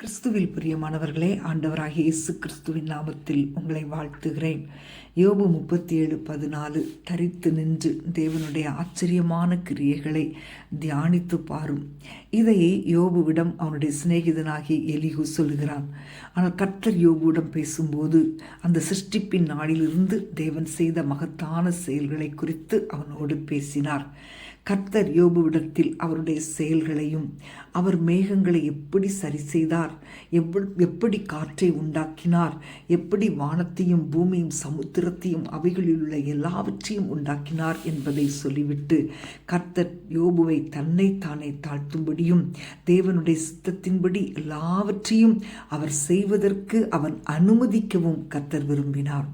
கிறிஸ்துவில் பிரியமானவர்களே ஆண்டவராகிய இயேசு கிறிஸ்துவின் நாமத்தில் உங்களை வாழ்த்துகிறேன். யோபு முப்பத்தி ஏழு பதினாலு தரித்து நின்று தேவனுடைய ஆச்சரியமான கிரியைகளை தியானித்து பாரும். இதையே யோபுவிடம் அவனுடைய சிநேகிதனாகி எலிகு சொல்கிறான். ஆனால் கர்த்தர் யோபுவிடம் பேசும்போது அந்த சிருஷ்டிப்பின் நாளிலிருந்து தேவன் செய்த மகத்தான செயல்களை குறித்து அவனோடு பேசினார். கர்த்தர் யோபுவிடத்தில் அவருடைய செயல்களையும் அவர் மேகங்களை எப்படி சரி செய்தார் எப்படி காற்றை உண்டாக்கினார்? எப்படி வானத்தையும் பூமியும் சமுத்திரத்தையும் அவைகளில் உள்ள எல்லாவற்றையும் உண்டாக்கினார் என்பதை சொல்லிவிட்டு கர்த்தர் யோபுவை தன்னை தானே தாழ்த்தும்படியும் தேவனுடைய சித்தத்தின்படி எல்லாவற்றையும் அவர் செய்வதற்கு அவன் அனுமதிக்கவும் கர்த்தர் விரும்பினார்.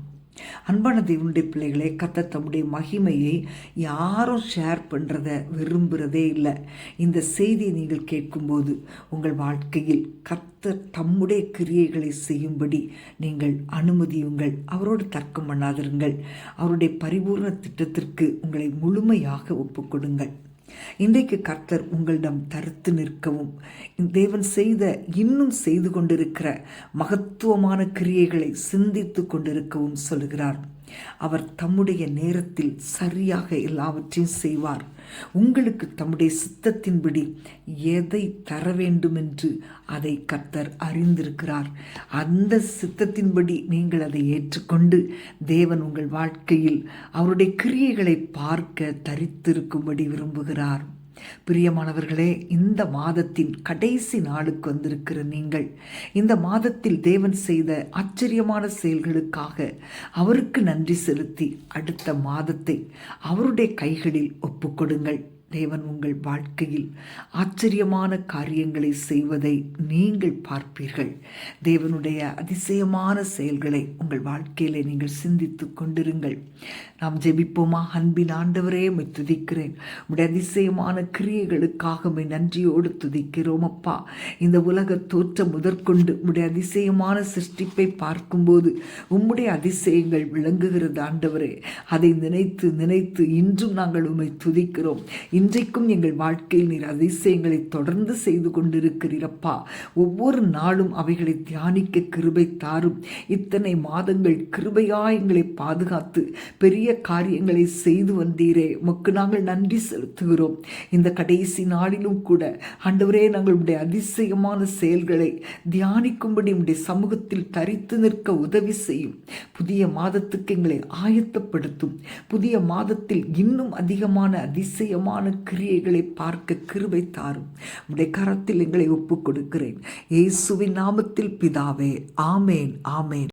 அன்பான தேவனுடைய பிள்ளைகளே கத்த தம்முடைய மகிமையை யாரும் ஷேர் பண்ணுறத விரும்புகிறதே இல்லை. இந்த செய்தியை நீங்கள் கேட்கும்போது உங்கள் வாழ்க்கையில் கத்த தம்முடைய கிரியைகளை செய்யும்படி நீங்கள் அனுமதியுங்கள். அவரோடு தர்க்கம் பண்ணாதிருங்கள். அவருடைய பரிபூர்ண திட்டத்திற்கு உங்களை முழுமையாக ஒப்புக்கொடுங்கள். இன்றைக்கு கர்த்தர் உங்களிடம் தருத்து நிற்கவும் தேவன் செய்த இன்னும் செய்து கொண்டிருக்கிற மகத்துவமான கிரியைகளை சிந்தித்து கொண்டிருக்கவும் சொல்கிறார் அவர் தம்முடைய நேரத்தில் சரியாக எல்லாவற்றையும் செய்வார். உங்களுக்கு தம்முடைய சித்தத்தின்படி எதை தர வேண்டும் என்று அதை கர்த்தர் அறிந்திருக்கிறார். அந்த சித்தத்தின்படி நீங்கள் அதை ஏற்றுக்கொண்டு தேவன் உங்கள் வாழ்க்கையில் அவருடைய கிரியைகளை பார்க்க தரித்திருக்கும்படி விரும்புகிறார். பிரியமானவர்களே இந்த மாதத்தின் கடைசி நாளுக்கு வந்திருக்கிற நீங்கள் இந்த மாதத்தில் தேவன் செய்த ஆச்சரியமான செயல்களுக்காக அவருக்கு நன்றி செலுத்தி அடுத்த மாதத்தை அவருடைய கைகளில் ஒப்புக்கொடுங்கள். தேவன் உங்கள் வாழ்க்கையில் ஆச்சரியமான காரியங்களை செய்வதை நீங்கள் பார்ப்பீர்கள். தேவனுடைய அதிசயமான செயல்களை உங்கள் வாழ்க்கையிலே நீங்கள் சிந்தித்து கொண்டிருங்கள். நாம் ஜெபிப்போமா? அன்பின் ஆண்டவரே மை துதிக்கிறேன். உடைய அதிசயமான கிரியைகளுக்காக மை நன்றியோடு துதிக்கிறோம் அப்பா. இந்த உலக தோற்றம் முதற்கொண்டு உடைய அதிசயமான சிருஷ்டிப்பை பார்க்கும்போது உம்முடைய அதிசயங்கள் விளங்குகிறது ஆண்டவரே. அதை நினைத்து நினைத்து இன்றும் நாங்கள் உண்மை துதிக்கிறோம். இன்றைக்கும் எங்கள் வாழ்க்கையில் நீர் அதிசயங்களை தொடர்ந்து செய்து கொண்டிருக்கிறீரப்பா. ஒவ்வொரு நாளும் அவைகளை தியானிக்க கிருபை தாரும். இத்தனை மாதங்கள் கிருபையா எங்களை பாதுகாத்து பெரிய காரியங்களை செய்து வந்தீரே. உமக்கு நாங்கள் நன்றி செலுத்துகிறோம். இந்த கடைசி நாளிலும் கூட ஆண்டவரே நாங்களுடைய அதிசயமான செயல்களை தியானிக்கும்படி உடைய சமூகத்தில் தரித்து நிற்க உதவி செய்யும். புதிய மாதத்துக்கு எங்களை ஆயத்தப்படுத்தும். புதிய மாதத்தில் இன்னும் அதிகமான அதிசயமான கிரியைகளை பார்க்க கிருபை தாரும். உடைய கரத்தில் எங்களை ஒப்புக் கொடுக்கிறேன் இயேசுவின் நாமத்தில் பிதாவே ஆமேன் ஆமேன்.